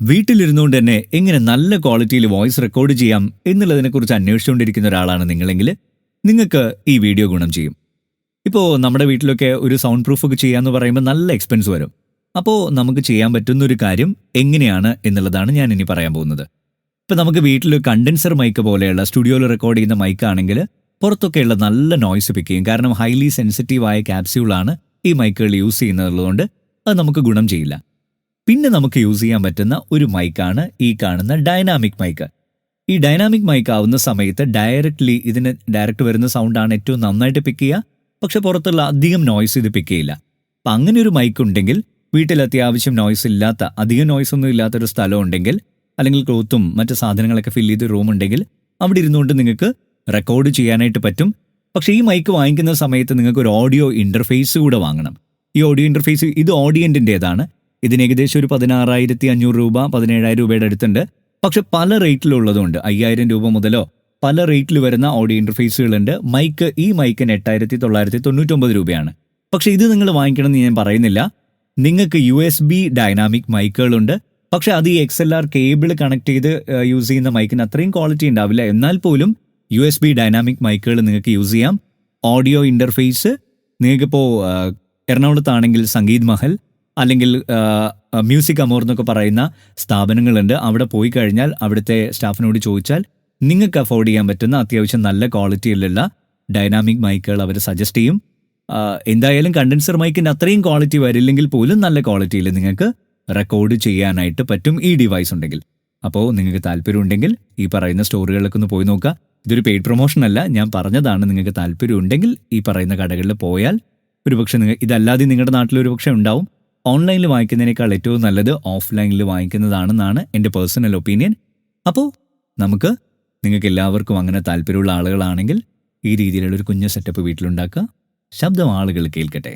വീട്ടിലിരുന്നുകൊണ്ട് തന്നെ എങ്ങനെ നല്ല ക്വാളിറ്റിയിൽ വോയിസ് റെക്കോർഡ് ചെയ്യാം എന്നുള്ളതിനെക്കുറിച്ച് അന്വേഷിച്ചുകൊണ്ടിരിക്കുന്ന ഒരാളാണ് നിങ്ങളെങ്കിൽ നിങ്ങൾക്ക് ഈ വീഡിയോ ഗുണം ചെയ്യും. ഇപ്പോൾ നമ്മുടെ വീട്ടിലൊക്കെ ഒരു സൗണ്ട് പ്രൂഫ് ഒക്കെ ചെയ്യാന്ന് പറയുമ്പോൾ നല്ല എക്സ്പെൻസ് വരും. അപ്പോൾ നമുക്ക് ചെയ്യാൻ പറ്റുന്ന ഒരു കാര്യം എങ്ങനെയാണ് എന്നുള്ളതാണ് ഞാൻ ഇനി പറയാൻ പോകുന്നത്. ഇപ്പോൾ നമുക്ക് വീട്ടിൽ കണ്ടൻസർ മൈക്ക് പോലെയുള്ള സ്റ്റുഡിയോയിൽ റെക്കോർഡ് ചെയ്യുന്ന മൈക്കാണെങ്കിൽ പുറത്തൊക്കെയുള്ള നല്ല നോയ്സ് പിക്ക് ചെയ്യും. കാരണം ഹൈലി സെൻസിറ്റീവായ ക്യാപ്സ്യൂളാണ് ഈ മൈക്കുകൾ യൂസ് ചെയ്യുന്നതുകൊണ്ട് അത് നമുക്ക് ഗുണം ചെയ്യില്ല. പിന്നെ നമുക്ക് യൂസ് ചെയ്യാൻ പറ്റുന്ന ഒരു മൈക്കാണ് ഈ കാണുന്ന ഡൈനാമിക് മൈക്ക് ഈ ഡൈനാമിക് മൈക്ക് ആവുന്ന സമയത്ത് ഡയറക്റ്റ്ലി ഇതിന് ഡയറക്റ്റ് വരുന്ന സൗണ്ടാണ് ഏറ്റവും നന്നായിട്ട് പിക്ക് ചെയ്യുക. പക്ഷെ പുറത്തുള്ള അധികം നോയ്സ് ഇത് പിക്ക് ചെയ്യില്ല. അപ്പം അങ്ങനെ ഒരു മൈക്ക് ഉണ്ടെങ്കിൽ വീട്ടിൽ അത്യാവശ്യം നോയ്സ് ഇല്ലാത്ത അധികം നോയ്സ് ഒന്നും ഇല്ലാത്തൊരു സ്ഥലം ഉണ്ടെങ്കിൽ അല്ലെങ്കിൽ ക്ലോത്തും മറ്റ് സാധനങ്ങളൊക്കെ ഫില്ല് ചെയ്ത റൂം ഉണ്ടെങ്കിൽ അവിടെ ഇരുന്നുകൊണ്ട് നിങ്ങൾക്ക് റെക്കോർഡ് ചെയ്യാനായിട്ട് പറ്റും. പക്ഷേ ഈ മൈക്ക് വാങ്ങിക്കുന്ന സമയത്ത് നിങ്ങൾക്ക് ഒരു ഓഡിയോ ഇന്റർഫേസ് കൂടെ വാങ്ങണം. ഈ ഓഡിയോ ഇന്റർഫേസ് ഇത് ഓഡിയന്റിന്റേതാണ് ഇതിന് ഏകദേശം ഒരു പതിനാറായിരത്തി അഞ്ഞൂറ് രൂപ പതിനേഴായിരം രൂപയുടെ അടുത്തുണ്ട്. പക്ഷെ പല റേറ്റിലുള്ളതുകൊണ്ട് അയ്യായിരം രൂപ മുതലോ പല റേറ്റിൽ വരുന്ന ഓഡിയോ ഇന്റർഫേസുകളുണ്ട് മൈക്ക് ഈ മൈക്കിന് എട്ടായിരത്തി തൊള്ളായിരത്തി തൊണ്ണൂറ്റൊമ്പത് രൂപയാണ്. പക്ഷേ ഇത് നിങ്ങൾ വാങ്ങിക്കണം എന്ന് ഞാൻ പറയുന്നില്ല. നിങ്ങൾക്ക് യു എസ് ബി ഡൈനാമിക് മൈക്കുകളുണ്ട്. പക്ഷേ അത് ഈ X L R cable connect ചെയ്ത് യൂസ് ചെയ്യുന്ന മൈക്കിന് അത്രയും ക്വാളിറ്റി ഉണ്ടാവില്ല. എന്നാൽ പോലും യു എസ് ബി ഡൈനാമിക് മൈക്കുകൾ നിങ്ങൾക്ക് യൂസ് ചെയ്യാം. ഓഡിയോ ഇന്റർഫേസ് നിങ്ങൾക്കിപ്പോൾ എറണാകുളത്താണെങ്കിൽ സംഗീത് മഹൽ അല്ലെങ്കിൽ മ്യൂസിക് അമോർ എന്നൊക്കെ പറയുന്ന സ്ഥാപനങ്ങളുണ്ട്. അവിടെ പോയി കഴിഞ്ഞാൽ അവിടുത്തെ സ്റ്റാഫിനോട് ചോദിച്ചാൽ നിങ്ങൾക്ക് അഫോർഡ് ചെയ്യാൻ പറ്റുന്ന അത്യാവശ്യം നല്ല ക്വാളിറ്റിയിലുള്ള ഡൈനാമിക് മൈക്കുകൾ അവർ സജസ്റ്റ് ചെയ്യും. എന്തായാലും കണ്ടൻസർ മൈക്കിന്റെ അത്രയും ക്വാളിറ്റി വരില്ലെങ്കിൽ പോലും നല്ല ക്വാളിറ്റിയിൽ നിങ്ങൾക്ക് റെക്കോർഡ് ചെയ്യാനായിട്ട് പറ്റും ഈ ഡിവൈസ് ഉണ്ടെങ്കിൽ. അപ്പോൾ നിങ്ങൾക്ക് താല്പര്യമുണ്ടെങ്കിൽ ഈ പറയുന്ന സ്റ്റോറുകളിലൊക്കെ ഒന്ന് പോയി നോക്കുക. ഇതൊരു പെയ്ഡ് പ്രൊമോഷൻ അല്ല ഞാൻ പറഞ്ഞതാണ് നിങ്ങൾക്ക് താല്പര്യമുണ്ടെങ്കിൽ ഈ പറയുന്ന കടകളിൽ പോയാൽ ഒരുപക്ഷെ നിങ്ങൾ ഇതല്ലാതെ നിങ്ങളുടെ നാട്ടിൽ ഒരുപക്ഷെ ഉണ്ടാവും. ഓൺലൈനിൽ വാങ്ങിക്കുന്നതിനേക്കാൾ ഏറ്റവും നല്ലത് ഓഫ്ലൈനിൽ വാങ്ങിക്കുന്നതാണെന്നാണ് എന്റെ പേഴ്സണൽ ഒപ്പീനിയൻ അപ്പോൾ നമുക്ക് നിങ്ങൾക്ക് എല്ലാവർക്കും അങ്ങനെ താല്പര്യമുള്ള ആളുകളാണെങ്കിൽ ഈ രീതിയിലുള്ള ഒരു കുഞ്ഞ് സെറ്റപ്പ് വീട്ടിലുണ്ടാക്കുക. ശബ്ദം ആളുകൾ കേൾക്കട്ടെ.